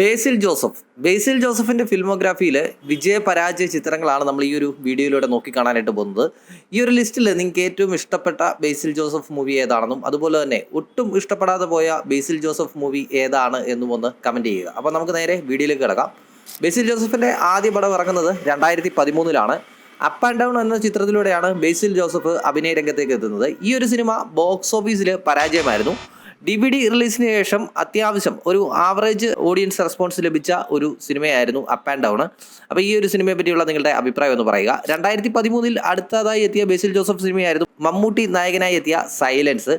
ബേസിൽ Joseph. ബേസിൽ ജോസഫിന്റെ ഫിലിമോഗ്രാഫിയിൽ വിജയ പരാജയ ചിത്രങ്ങളാണ് നമ്മൾ ഈ ഒരു വീഡിയോയിലൂടെ നോക്കി കാണാനായിട്ട് പോകുന്നത്. ഈ ഒരു ലിസ്റ്റിൽ നിങ്ങൾക്ക് ഏറ്റവും ഇഷ്ടപ്പെട്ട ബേസിൽ ജോസഫ് മൂവി ഏതാണെന്നും അതുപോലെ തന്നെ ഒട്ടും ഇഷ്ടപ്പെടാതെ പോയ ബേസിൽ ജോസഫ് മൂവി ഏതാണ് എന്നും ഒന്ന് കമന്റ് ചെയ്യുക. അപ്പോൾ നമുക്ക് നേരെ വീഡിയോയിലേക്ക് കിടക്കാം. ബേസിൽ ജോസഫിന്റെ ആദ്യ പടം ഇറങ്ങുന്നത് രണ്ടായിരത്തി പതിമൂന്നിലാണ് അപ്പ് ആൻഡ് ഡൗൺ എന്ന ചിത്രത്തിലൂടെയാണ് ബേസിൽ ജോസഫ് അഭിനയ രംഗത്തേക്ക് എത്തുന്നത്. ഈ ഒരു സിനിമ ബോക്സ് ഓഫീസിൽ പരാജയമായിരുന്നു. ഡി വി ഡി റിലീസിന് ശേഷം അത്യാവശ്യം ഒരു ആവറേജ് ഓഡിയൻസ് റെസ്പോൺസ് ലഭിച്ച ഒരു സിനിമയായിരുന്നു അപ്പ് ആൻഡ് ഡൗൺ അപ്പോൾ ഈ ഒരു സിനിമയെ പറ്റിയുള്ള നിങ്ങളുടെ അഭിപ്രായം ഒന്ന് പറയുക. രണ്ടായിരത്തി പതിമൂന്നിൽ അടുത്തതായി എത്തിയ ബേസിൽ ജോസഫ് സിനിമയായിരുന്നു മമ്മൂട്ടി നായകനായി എത്തിയ സൈലൻസ്.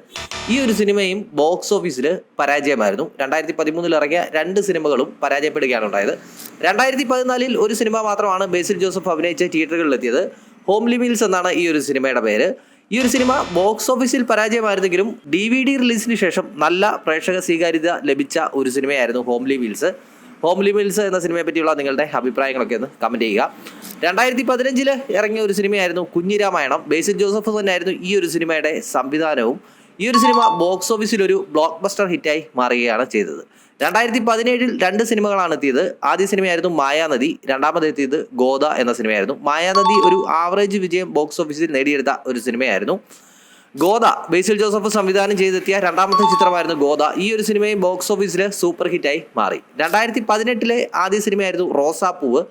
ഈ ഒരു സിനിമയും ബോക്സ് ഓഫീസിൽ പരാജയമായിരുന്നു. രണ്ടായിരത്തി പതിമൂന്നിൽ ഇറങ്ങിയ രണ്ട് സിനിമകളും പരാജയപ്പെടുകയാണ് ഉണ്ടായത്. രണ്ടായിരത്തി പതിനാലിൽ ഒരു സിനിമ മാത്രമാണ് ബേസിൽ ജോസഫ് അഭിനയിച്ച തിയേറ്ററുകളിൽ എത്തിയത് ഹോംലി മീൽസ് എന്നാണ് ഈ ഒരു സിനിമയുടെ പേര്. ഈ ഒരു സിനിമ ബോക്സ് ഓഫീസിൽ പരാജയമായിരുന്നെങ്കിലും ഡി വി ഡി റിലീസിന് ശേഷം നല്ല പ്രേക്ഷക സ്വീകാര്യത ലഭിച്ച ഒരു സിനിമയായിരുന്നു ഹോംലി വീൽസ് ഹോംലി വീൽസ് എന്ന സിനിമയെ പറ്റിയുള്ള നിങ്ങളുടെ അഭിപ്രായങ്ങളൊക്കെ ഒന്ന് കമന്റ് ചെയ്യുക. രണ്ടായിരത്തി പതിനഞ്ചിൽ ഇറങ്ങിയ ഒരു സിനിമയായിരുന്നു കുഞ്ഞിരാമായണം ബേസിൽ ജോസഫ് തന്നെയായിരുന്നു ഈ ഒരു സിനിമയുടെ സംവിധാനവും. ഈ ഒരു സിനിമ ബോക്സ് ഓഫീസിൽ ഒരു ബ്ലോക്ക് ബസ്റ്റർ ഹിറ്റായി മാറുകയാണ് ചെയ്തത്. രണ്ടായിരത്തി പതിനേഴിൽ രണ്ട് സിനിമകളാണ് എത്തിയത്. ആദ്യ സിനിമയായിരുന്നു മായാനദി രണ്ടാമത് എത്തിയത് ഗോദ എന്ന സിനിമയായിരുന്നു. മായാനദി ഒരു ആവറേജ് വിജയം ബോക്സ് ഓഫീസിൽ നേടിയെടുത്ത ഒരു സിനിമയായിരുന്നു. ഗോദ ബേസിൽ ജോസഫ് സംവിധാനം ചെയ്തെത്തിയ രണ്ടാമത്തെ ചിത്രമായിരുന്നു ഗോദ. ഈ ഒരു സിനിമയും ബോക്സ് ഓഫീസിൽ സൂപ്പർ ഹിറ്റായി മാറി. രണ്ടായിരത്തി പതിനെട്ടിലെ ആദ്യ സിനിമയായിരുന്നു റോസാപ്പൂവ്.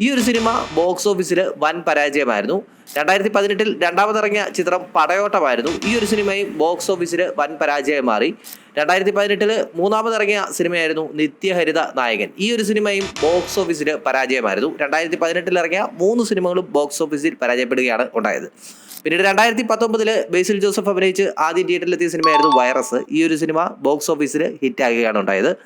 ഈ ഒരു സിനിമ ബോക്സ് ഓഫീസിൽ വൻ പരാജയമായിരുന്നു. രണ്ടായിരത്തി പതിനെട്ടിൽ രണ്ടാമതിറങ്ങിയ ചിത്രം പടയോട്ടമായിരുന്നു. ഈ ഒരു സിനിമയും ബോക്സ് ഓഫീസിൽ വൻ പരാജയം മാറി രണ്ടായിരത്തി പതിനെട്ടിൽ മൂന്നാമതിറങ്ങിയ സിനിമയായിരുന്നു നിത്യഹരിത നായകൻ. ഈ ഒരു സിനിമയും ബോക്സ് ഓഫീസിൽ പരാജയമായിരുന്നു. രണ്ടായിരത്തി പതിനെട്ടിൽ ഇറങ്ങിയ മൂന്ന് സിനിമകളും ബോക്സ് ഓഫീസിൽ പരാജയപ്പെടുകയാണ് ഉണ്ടായത്. പിന്നീട് രണ്ടായിരത്തി പത്തൊമ്പതിൽ ബേസിൽ ജോസഫ് അഭിനയിച്ച് ആദ്യം തിയേറ്ററിലെത്തിയ സിനിമയായിരുന്നു വൈറസ്. ഈ ഒരു സിനിമ ബോക്സ് ഓഫീസിൽ ഹിറ്റാകുകയാണ് ഉണ്ടായത്.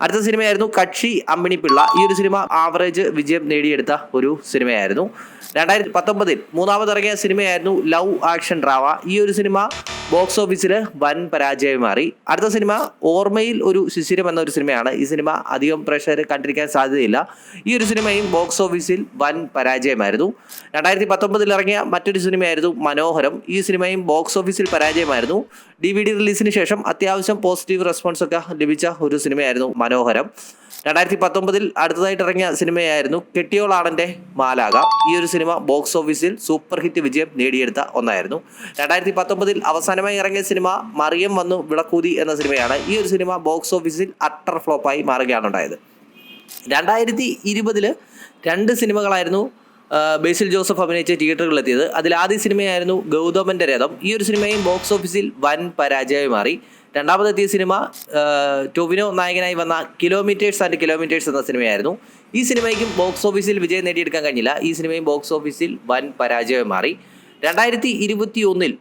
അടുത്ത സിനിമയായിരുന്നു കക്ഷി അമ്മിണിപ്പിള്ള ഈ ഒരു സിനിമ ആവറേജ് വിജയം നേടിയെടുത്ത ഒരു സിനിമയായിരുന്നു. രണ്ടായിരത്തി പത്തൊമ്പതിൽ മൂന്നാമതിറങ്ങിയ സിനിമയായിരുന്നു ലവ് ആക്ഷൻ ഡ്രാമ ഈ ഒരു സിനിമ ബോക്സ് ഓഫീസിൽ വൻ പരാജയമായി മാറി. അടുത്ത സിനിമ ഓർമ്മയിൽ ഒരു ശിശിരം എന്ന ഒരു സിനിമയാണ്. ഈ സിനിമ അധികം പ്രേക്ഷകർ കണ്ടിരിക്കാൻ സാധ്യതയില്ല. ഈ ഒരു സിനിമയും ബോക്സ് ഓഫീസിൽ വൻ പരാജയമായിരുന്നു. രണ്ടായിരത്തി പത്തൊമ്പതിൽ ഇറങ്ങിയ മറ്റൊരു സിനിമയായിരുന്നു മനോഹരം. ഈ സിനിമയും ബോക്സ് ഓഫീസിൽ പരാജയമായിരുന്നു. ഡി വി ഡി റിലീസിന് ശേഷം അത്യാവശ്യം പോസിറ്റീവ് റെസ്പോൺസ് ഒക്കെ ലഭിച്ച ഒരു സിനിമയായിരുന്നു മനോഹരം. രണ്ടായിരത്തി പത്തൊമ്പതിൽ അടുത്തതായിട്ട് ഇറങ്ങിയ സിനിമയായിരുന്നു കെട്ടിയോളാണന്റെ മാലാക ഈ ഒരു സിനിമ ബോക്സ് ഓഫീസിൽ സൂപ്പർ ഹിറ്റ് വിജയം നേടിയെടുത്ത ഒന്നായിരുന്നു. രണ്ടായിരത്തി പത്തൊമ്പതിൽ അവസാനമായി ഇറങ്ങിയ സിനിമ മറിയം വന്നു വിളക്കൂതി എന്ന സിനിമയാണ് ഈ ഒരു സിനിമ ബോക്സ് ഓഫീസിൽ അട്ടർ ഫ്ലോപ്പായി മാറുകയാണ് ഉണ്ടായത്. രണ്ടായിരത്തി ഇരുപതിൽ രണ്ട് സിനിമകളായിരുന്നു ബേസിൽ ജോസഫ് അഭിനയിച്ച തിയേറ്ററുകളിൽ എത്തിയത് അതിൽ ആദ്യ സിനിമയായിരുന്നു ഗൗതമന്റെ രഥം. ഈ ഒരു സിനിമയും ബോക്സ് ഓഫീസിൽ വൻ പരാജയമായി മാറി. രണ്ടാമതെത്തിയ സിനിമ ടൊവിനോ നായകനായി വന്ന കിലോമീറ്റേഴ്സ് ആൻഡ് കിലോമീറ്റേഴ്സ് എന്ന സിനിമയായിരുന്നു. ഈ സിനിമയ്ക്കും ബോക്സ് ഓഫീസിൽ വിജയം നേടിയെടുക്കാൻ കഴിഞ്ഞില്ല. ഈ സിനിമയും ബോക്സ് ഓഫീസിൽ വൻ പരാജയമായി മാറി. രണ്ടായിരത്തി ഇരുപത്തി ഒന്നിൽ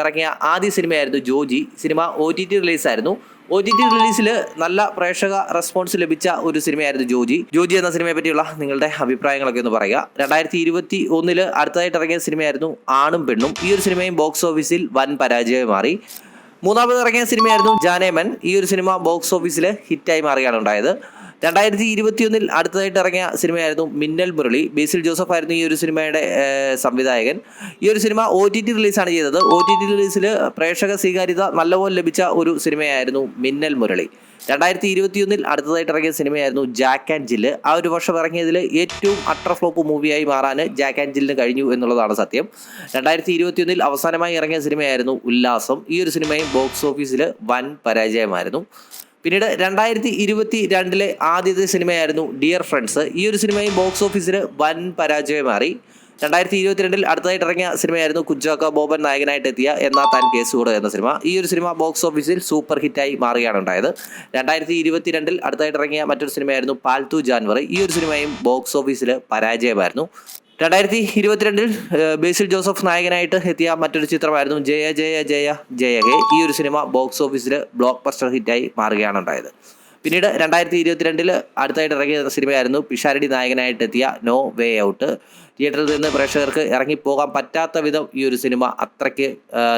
ഇറങ്ങിയ ആദ്യ സിനിമയായിരുന്നു Joji. Cinema O T T റിലീസായിരുന്നു. ഒ ടി ടി റിലീസിൽ നല്ല പ്രേക്ഷക റെസ്പോൺസ് ലഭിച്ച ഒരു സിനിമയായിരുന്നു ജോജി. ജോജി എന്ന സിനിമയെ പറ്റിയുള്ള നിങ്ങളുടെ അഭിപ്രായങ്ങളൊക്കെ ഒന്ന് പറയുക. രണ്ടായിരത്തി ഇരുപത്തി ഒന്നിൽ അടുത്തതായിട്ട് ഇറങ്ങിയ സിനിമയായിരുന്നു ആണും പെണ്ണും. ഈ ഒരു സിനിമയും ബോക്സ് ഓഫീസിൽ വൻ പരാജയമായി മാറി. മൂന്നാമത് ഇറങ്ങിയ സിനിമയായിരുന്നു ജാനേമൻ. ഈ ഒരു സിനിമ ബോക്സ് ഓഫീസിൽ ഹിറ്റായി മാറുകയാണ് ഉണ്ടായത്. രണ്ടായിരത്തി ഇരുപത്തിയൊന്നിൽ അടുത്തതായിട്ട് ഇറങ്ങിയ സിനിമയായിരുന്നു മിന്നൽ മുരളി. ബേസിൽ ജോസഫ് ആയിരുന്നു ഈ ഒരു സിനിമയുടെ സംവിധായകൻ. ഈ ഒരു സിനിമ ഒ ടി ടി റിലീസാണ് ചെയ്തത്. ഒ ടി ടി റിലീസിൽ പ്രേക്ഷക സ്വീകാര്യത നല്ലപോലെ ലഭിച്ച ഒരു സിനിമയായിരുന്നു മിന്നൽ മുരളി. രണ്ടായിരത്തി ഇരുപത്തിയൊന്നിൽ അടുത്തതായിട്ട് ഇറങ്ങിയ സിനിമയായിരുന്നു ജാക്ക് ആൻഡ് ജില്ല്. ആ ഒരു വർഷം ഇറങ്ങിയതിൽ ഏറ്റവും അട്ടർ ഫ്ലോപ്പ് മൂവിയായി മാറാൻ ജാക്ക് ആൻഡ് ജില്ലിന് കഴിഞ്ഞു എന്നുള്ളതാണ് സത്യം. രണ്ടായിരത്തി ഇരുപത്തിയൊന്നിൽ അവസാനമായി ഇറങ്ങിയ സിനിമയായിരുന്നു ഉല്ലാസം. ഈ ഒരു സിനിമയും ബോക്സ് ഓഫീസിൽ വൻ പരാജയമായിരുന്നു. പിന്നീട് രണ്ടായിരത്തി ഇരുപത്തി രണ്ടിലെ ആദ്യത്തെ സിനിമയായിരുന്നു ഡിയർ ഫ്രണ്ട്സ് ഈ ഒരു സിനിമയും ബോക്സ് ഓഫീസിൽ വൻ പരാജയം മാറി. രണ്ടായിരത്തി ഇരുപത്തിരണ്ടിൽ അടുത്തതായിട്ട് ഇറങ്ങിയ സിനിമയായിരുന്നു കുഞ്ചാക്ക ബോബൻ നായകനായിട്ട് എത്തിയ എന്നാ താൻ കേസ് കൂടെ എന്ന സിനിമ. ഈ ഒരു സിനിമ ബോക്സ് ഓഫീസിൽ സൂപ്പർ ഹിറ്റായി മാറുകയാണ് ഉണ്ടായത്. രണ്ടായിരത്തി ഇരുപത്തിരണ്ടിൽ അടുത്തായിട്ട് ഇറങ്ങിയ മറ്റൊരു സിനിമയായിരുന്നു പാൽത്തു ജാൻവർ ഈ ഒരു സിനിമയും ബോക്സ് ഓഫീസിൽ പരാജയമായിരുന്നു. രണ്ടായിരത്തി ഇരുപത്തിരണ്ടിൽ ബേസിൽ ജോസഫ് നായകനായിട്ട് എത്തിയ മറ്റൊരു ചിത്രമായിരുന്നു ജയ ജയ ജയ ജയ ഹേ. ഈ ഒരു സിനിമ ബോക്സ് ഓഫീസിൽ ബ്ലോക്ക് ബസ്റ്റർ ഹിറ്റായി മാറുകയാണ് ഉണ്ടായത്. പിന്നീട് രണ്ടായിരത്തി ഇരുപത്തിരണ്ടിൽ അടുത്തായിട്ട് ഇറങ്ങിയ സിനിമയായിരുന്നു പിഷാരടി നായകനായിട്ട് എത്തിയ നോ വേ ഔട്ട്. തിയേറ്ററിൽ നിന്ന് പ്രേക്ഷകർക്ക് ഇറങ്ങിപ്പോകാൻ പറ്റാത്ത വിധം ഈ ഒരു സിനിമ അത്രയ്ക്ക്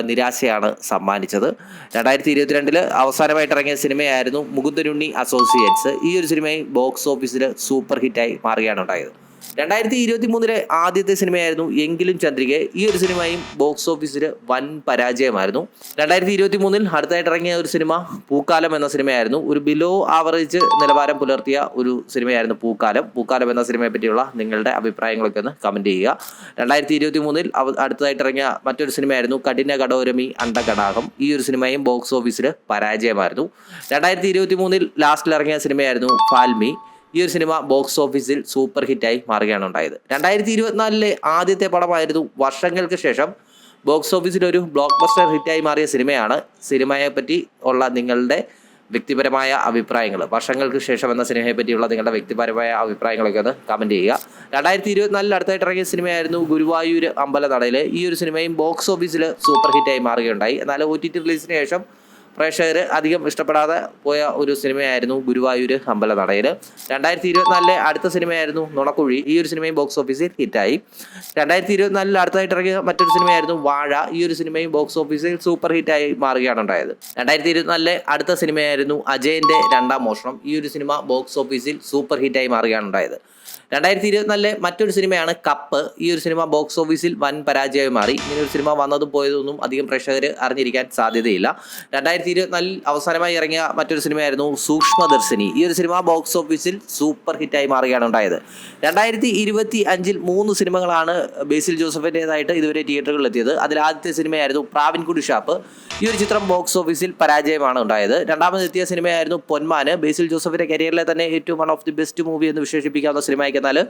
നിരാശയാണ് സമ്മാനിച്ചത്. രണ്ടായിരത്തി ഇരുപത്തിരണ്ടിൽ അവസാനമായിട്ട് ഇറങ്ങിയ സിനിമയായിരുന്നു മുകുന്ദനുണ്ണി അസോസിയേറ്റ്സ്. ഈ ഒരു സിനിമയും ബോക്സ് ഓഫീസിൽ സൂപ്പർ ഹിറ്റായി മാറുകയാണ് ഉണ്ടായത്. രണ്ടായിരത്തി ഇരുപത്തി മൂന്നിലെ ആദ്യത്തെ സിനിമയായിരുന്നു എങ്കിലും ചന്ദ്രിക. ഈ ഒരു സിനിമയും ബോക്സ് ഓഫീസിൽ വൻ പരാജയമായിരുന്നു. രണ്ടായിരത്തി ഇരുപത്തി മൂന്നിൽ അടുത്തായിട്ട് ഇറങ്ങിയ ഒരു സിനിമ പൂക്കാലം എന്ന സിനിമയായിരുന്നു. ഒരു ബിലോ ആവറേജ് നിലവാരം പുലർത്തിയ ഒരു സിനിമയായിരുന്നു പൂക്കാലം. പൂക്കാലം എന്ന സിനിമയെ പറ്റിയുള്ള നിങ്ങളുടെ അഭിപ്രായങ്ങളൊക്കെ ഒന്ന് കമന്റ് ചെയ്യുക. രണ്ടായിരത്തി ഇരുപത്തി മൂന്നിൽ അടുത്തതായിട്ട് ഇറങ്ങിയ മറ്റൊരു സിനിമയായിരുന്നു കഠിന കടോരമി അണ്ടകടാകം ഈ ഒരു സിനിമയും ബോക്സ് ഓഫീസിൽ പരാജയമായിരുന്നു. രണ്ടായിരത്തി ഇരുപത്തി മൂന്നിൽ ലാസ്റ്റിൽ ഇറങ്ങിയ സിനിമയായിരുന്നു ഫാൽമി. ഈ ഒരു സിനിമ ബോക്സ് ഓഫീസിൽ സൂപ്പർ ഹിറ്റായി മാറുകയാണ് ഉണ്ടായത്. രണ്ടായിരത്തി ഇരുപത്തിനാലിലെ ആദ്യത്തെ പടമായിരുന്നു വർഷങ്ങൾക്ക് ശേഷം ബോക്സ് ഓഫീസിൽ ഒരു ബ്ലോക്ക് ബസ്റ്റർ ഹിറ്റായി മാറിയ സിനിമയാണ്. സിനിമയെ പറ്റി ഉള്ള നിങ്ങളുടെ വ്യക്തിപരമായ അഭിപ്രായങ്ങൾ വർഷങ്ങൾക്ക് ശേഷം എന്ന സിനിമയെ പറ്റിയുള്ള നിങ്ങളുടെ വ്യക്തിപരമായ അഭിപ്രായങ്ങളൊക്കെ ഒന്ന് കമന്റ് ചെയ്യുക. രണ്ടായിരത്തി ഇരുപത്തിനാലിൽ അടുത്തായിട്ട് ഇറങ്ങിയ സിനിമയായിരുന്നു ഗുരുവായൂർ അമ്പല അമ്പലനടയിൽ ഈ ഒരു സിനിമയും ബോക്സ് ഓഫീസിൽ സൂപ്പർ ഹിറ്റായി മാറുകയുണ്ടായി. എന്നാൽ ഒ ടി ടി റിലീസിന് ശേഷം പ്രേക്ഷകർ അധികം ഇഷ്ടപ്പെടാതെ പോയ ഒരു സിനിമയായിരുന്നു ഗുരുവായൂർ അമ്പല നടയിൽ രണ്ടായിരത്തി ഇരുപത്തിനാലിലെ അടുത്ത സിനിമയായിരുന്നു നുണക്കുഴി. ഈ ഒരു സിനിമയും ബോക്സ് ഓഫീസിൽ ഹിറ്റായി. രണ്ടായിരത്തി ഇരുപത്തിനാലിൽ അടുത്തായിട്ട് ഇറങ്ങിയ മറ്റൊരു സിനിമയായിരുന്നു വാഴ. ഈ ഒരു സിനിമയും ബോക്സ് ഓഫീസിൽ സൂപ്പർ ഹിറ്റായി മാറുകയാണ് ഉണ്ടായത് രണ്ടായിരത്തി ഇരുപത്തിനാലിലെ അടുത്ത സിനിമയായിരുന്നു അജയന്റെ രണ്ടാം മോഷണം. ഈ ഒരു സിനിമ ബോക്സ് ഓഫീസിൽ സൂപ്പർ ഹിറ്റായി മാറുകയാണ് ഉണ്ടായത് രണ്ടായിരത്തി ഇരുപത്തിനാലിലെ മറ്റൊരു സിനിമയാണ് കപ്പ്. ഈ ഒരു സിനിമ ബോക്സ് ഓഫീസിൽ വൻ പരാജയമായി മാറി. ഇങ്ങനെ ഒരു സിനിമ വന്നതും പോയതൊന്നും അധികം പ്രേക്ഷകർ അറിഞ്ഞിരിക്കാൻ സാധ്യതയില്ല. രണ്ടായിരത്തി ഇരുപത്തിനാലിൽ അവസാനമായി ഇറങ്ങിയ മറ്റൊരു സിനിമയായിരുന്നു സൂക്ഷ്മദർശിനി ഈ ഒരു സിനിമ ബോക്സ് ഓഫീസിൽ സൂപ്പർ ഹിറ്റായി മാറുകയാണ് ഉണ്ടായത്. രണ്ടായിരത്തി ഇരുപത്തി അഞ്ചിൽ മൂന്ന് സിനിമകളാണ് ബേസിൽ ജോസഫിന്റെതായിട്ട് ഇതുവരെ തിയേറ്ററുകളിൽ എത്തിയത് അതിൽ ആദ്യത്തെ സിനിമയായിരുന്നു പ്രാവിൻകുടി ഷാപ്പ്. ഈ ഒരു ചിത്രം ബോക്സ് ഓഫീസിൽ പരാജയമാണ് ഉണ്ടായത്. രണ്ടാമത് എത്തിയ സിനിമയായിരുന്നു പൊന്മാന്. ബേസിൽ ജോസഫിന്റെ കരിയറിലെ തന്നെ ഏറ്റവും one of the best movie എന്ന് വിശേഷിപ്പിക്കാവുന്ന സിനിമ എന്നാൽ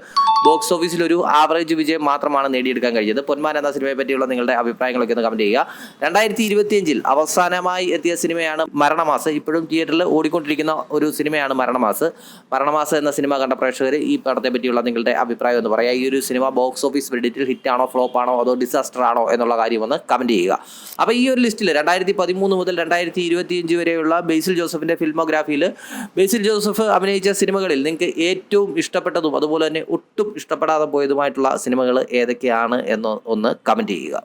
ബോക്സ് ഓഫീസിൽ ഒരു ആവറേജ് വിജയം മാത്രമാണ് നേടിയെടുക്കാൻ കഴിഞ്ഞത്. പൊന്മാൻ എന്ന സിനിമയെ പറ്റിയുള്ള നിങ്ങളുടെ അഭിപ്രായങ്ങളൊക്കെ ഒന്ന് കമന്റ് ചെയ്യുക. രണ്ടായിരത്തി ഇരുപത്തിയഞ്ചിൽ അവസാനമായി എത്തിയ സിനിമയാണ് മരണമാസ്. ഇപ്പോഴും തിയേറ്ററിൽ ഓടിക്കൊണ്ടിരിക്കുന്ന ഒരു സിനിമയാണ് മരണമാസ്. മരണമാസ് എന്ന സിനിമ കണ്ട പ്രേക്ഷകർ ഈ പടത്തെ പറ്റിയുള്ള നിങ്ങളുടെ അഭിപ്രായം എന്ന് പറയാം. ഈ ഒരു സിനിമ ബോക്സ് ഓഫീസ് വെഡിറ്റിൽ ഹിറ്റ് ആണോ ഫ്ലോപ്പ് ആണോ അതോ ഡിസാസ്റ്റർ ആണോ എന്നുള്ള കാര്യം ഒന്ന് കമന്റ് ചെയ്യുക. അപ്പോൾ ഈ ഒരു ലിസ്റ്റിൽ രണ്ടായിരത്തി പതിമൂന്ന് മുതൽ രണ്ടായിരത്തി ഇരുപത്തിയഞ്ച് വരെയുള്ള ബേസിൽ ജോസഫിന്റെ ഫിൽമോഗ്രാഫിയിൽ ബേസിൽ ജോസഫ് അഭിനയിച്ച സിനിമകളിൽ നിങ്ങൾക്ക് ഏറ്റവും ഇഷ്ടപ്പെട്ടതും അതുപോലെ തന്നെ ഒട്ടും ഇഷ്ടപ്പെടാതെ പോയതുമായിട്ടുള്ള സിനിമകൾ ഏതൊക്കെയാണ് എന്ന് ഒന്ന് കമന്റ് ചെയ്യുക.